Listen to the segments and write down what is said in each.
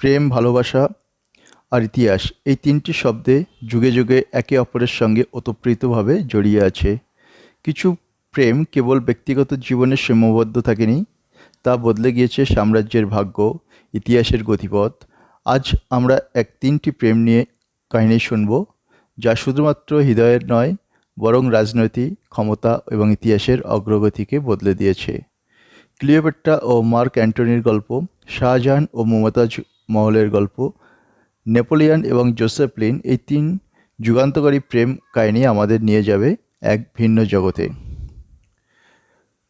প্রেম, ভালোবাসা আর ইতিহাস, এই তিনটি শব্দে যুগে যুগে একে অপরের সঙ্গে ওতপ্রোতভাবে জড়িয়ে আছে। কিছু প্রেম কেবল ব্যক্তিগত জীবনে সীমাবদ্ধ থাকেনি, তা বদলে গিয়েছে সাম্রাজ্যের ভাগ্য, ইতিহাসের গতিপথ। আজ আমরা এক তিনটি প্রেম নিয়ে কাহিনী শুনব, যা শুধুমাত্র হৃদয়ের নয়, বরং রাজনৈতিক ক্ষমতা এবং ইতিহাসের অগ্রগতিকে বদলে দিয়েছে। ক্লিওপেট্রা ও মার্ক অ্যান্টনির গল্প, শাহজাহান ও মমতাজ মহলের গল্প। নেপোলিয়ন এবং জোসেফলিন এই তিন যুগান্তকারী প্রেম কাহিনী আমাদের নিয়ে যাবে এক ভিন্ন জগতে।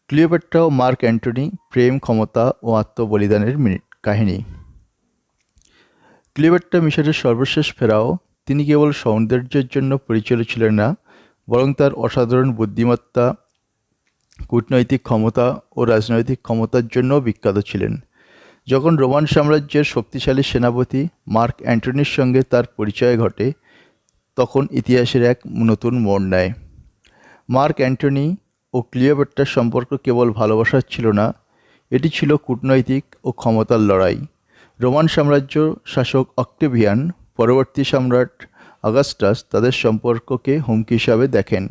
ক্লিওপেট্রা ও মার্ক অ্যান্টনি প্রেম, ক্ষমতা ও আত্মবলিদানের কাহিনী। ক্লিওপেট্রা মিশরের সর্বশেষ ফেরাও, তিনি কেবল সৌন্দর্যের জন্য পরিচিত ছিলেন না, বরং তার অসাধারণ বুদ্ধিমত্তা, কূটনৈতিক ক্ষমতা ও রাজনৈতিক ক্ষমতার জন্যও বিখ্যাত ছিলেন। যখন রোমান সাম্রাজ্যের শক্তিশালী সেনাপতি মার্ক অ্যান্টনির সঙ্গে তার পরিচয় ঘটে, তখন ইতিহাসের এক নতুন মোড় নেয়। মার্ক অ্যান্টনি ও ক্লিওপেট্রার সম্পর্ক কেবল ভালোবাসার ছিল না, এটি ছিল কূটনৈতিক ও ক্ষমতার লড়াই। রোমান সাম্রাজ্য শাসক অক্টেভিয়ান, পরবর্তী সম্রাট অগাস্টাস তাদের সম্পর্ককে হুমকি হিসাবে দেখেন।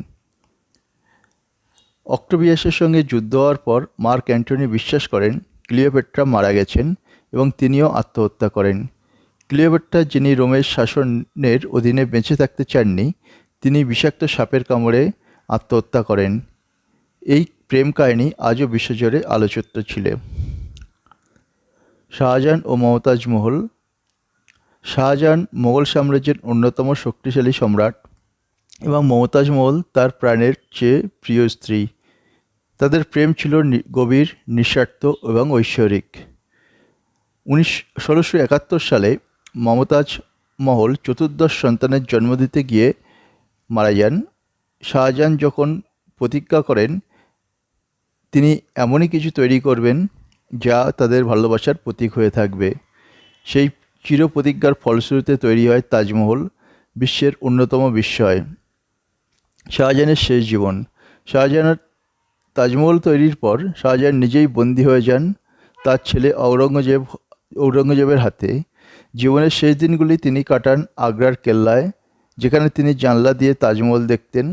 অক্টোবিয়াসের সঙ্গে যুদ্ধ হওয়ার পর মার্ক অ্যান্টনি বিশ্বাস করেন ক্লিওপেট্রা মারা গেছেন এবং তিনিও আত্মহত্যা করেন। ক্লিওপেট্রা যিনি রোমের শাসনের অধীনে বেঁচে থাকতে চাননি, তিনি বিষাক্ত সাপের কামড়ে আত্মহত্যা করেন। এই প্রেম কাহিনী আজও বিশ্বজুড়ে আলোচিত ছিল। শাহজাহান ও মমতাজ মহল। শাহজাহান মোগল সাম্রাজ্যের অন্যতম শক্তিশালী সম্রাট এবং মমতাজ মহল তার প্রাণের চেয়ে প্রিয় স্ত্রী। তাদের প্রেম ছিল গভীর, নিঃস্বার্থ এবং ঐশ্বরিক। উনিশ, ষোলোশো একাত্তর সালে মমতাজ মহল চতুর্দশ সন্তানের জন্ম দিতে গিয়ে মারা যান। শাহজাহান যখন প্রতিজ্ঞা করেন, তিনি এমনই কিছু তৈরি করবেন যা তাদের ভালোবাসার প্রতীক হয়ে থাকবে। সেই চির প্রতিজ্ঞার ফলশ্রুতিতে তৈরি হয় তাজমহল, বিশ্বের অন্যতম বিস্ময়। শাহজাহানের শেষ জীবন। শাহজাহানের তাজমহল তৈরির পর শাহজাহান নিজেই বন্দী হয়ে যান তার ছেলে ঔরঙ্গজেব, ঔরঙ্গজেবের হাতে। জীবনের শেষ দিনগুলি তিনি কাটান আগ্রার কেল্লায়, যেখানে তিনি জানলা দিয়ে তাজমহল দেখতেন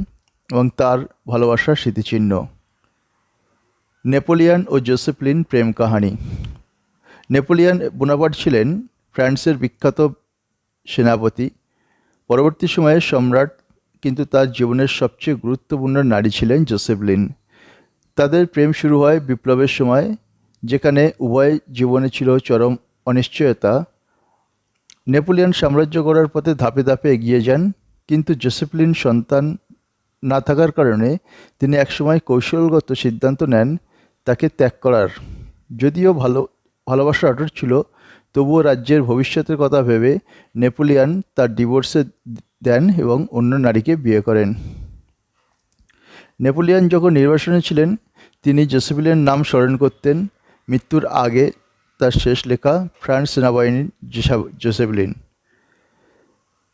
এবং তার ভালোবাসার স্মৃতিচিহ্ন। নেপোলিয়ান ও জোসেফলিন প্রেম কাহানি। নেপোলিয়ান বোনাপার্ট ছিলেন ফ্রান্সের বিখ্যাত সেনাপতি। পরবর্তী সময়ে সম্রাট, কিন্তু তার জীবনের সবচেয়ে গুরুত্বপূর্ণ নারী ছিলেন জোসেফলিন। তাদের প্রেম শুরু হয় বিপ্লবের সময়, যেখানে উভয় জীবনে ছিল চরম অনিশ্চয়তা। নেপোলিয়ন সাম্রাজ্য গড়ার পথে ধাপে ধাপে এগিয়ে যান, কিন্তু জোসেফলিন সন্তান না থাকার কারণে তিনি একসময় কৌশলগত সিদ্ধান্ত নেন তাকে ত্যাগ করার। যদিও ভালো ভালোবাসা অটুট ছিল, তবুও রাজ্যের ভবিষ্যতের কথা ভেবে নেপোলিয়ান তার ডিভোর্সে দেন এবং অন্য নারীকে বিয়ে করেন। নেপোলিয়ান যখন নির্বাসনে ছিলেন, তিনি জোসেফিলের নাম স্মরণ করতেন। মৃত্যুর আগে তার শেষ লেখা ফ্রান্স সেনাবাহিনীর জেসা- জোসেফলিন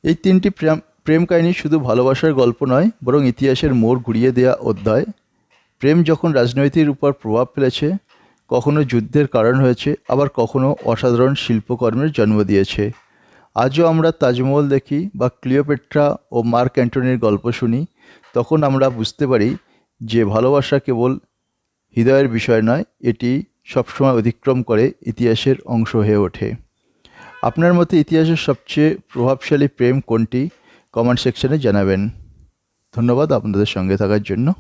এই তিনটি প্রেম প্রেম কাহিনী শুধু ভালোবাসার গল্প নয়, বরং ইতিহাসের মোড় ঘুরিয়ে দেয়া অধ্যায়। প্রেম যখন রাজনৈতিক উপর প্রভাব ফেলেছে, কখনো যুদ্ধের কারণ হয়েছে, আবার কখনো অসাধারণ শিল্পকর্মের জন্ম দিয়েছে। আজও আমরা তাজমহল দেখি বা ক্লিওপেট্রা ও মার্ক অ্যান্টনির গল্প শুনি তখন আমরা বুঝতে পারি যে ভালোবাসা কেবল হৃদয়ের বিষয় নয়, এটি সবসময় অতিক্রম করে, ইতিহাসের অংশ হয়ে ওঠে। আপনার মতে ইতিহাসের সবচেয়ে প্রভাবশালী প্রেম কোনটি? কমেন্ট সেকশনে জানাবেন। ধন্যবাদ আপনাদের সঙ্গে থাকার জন্য।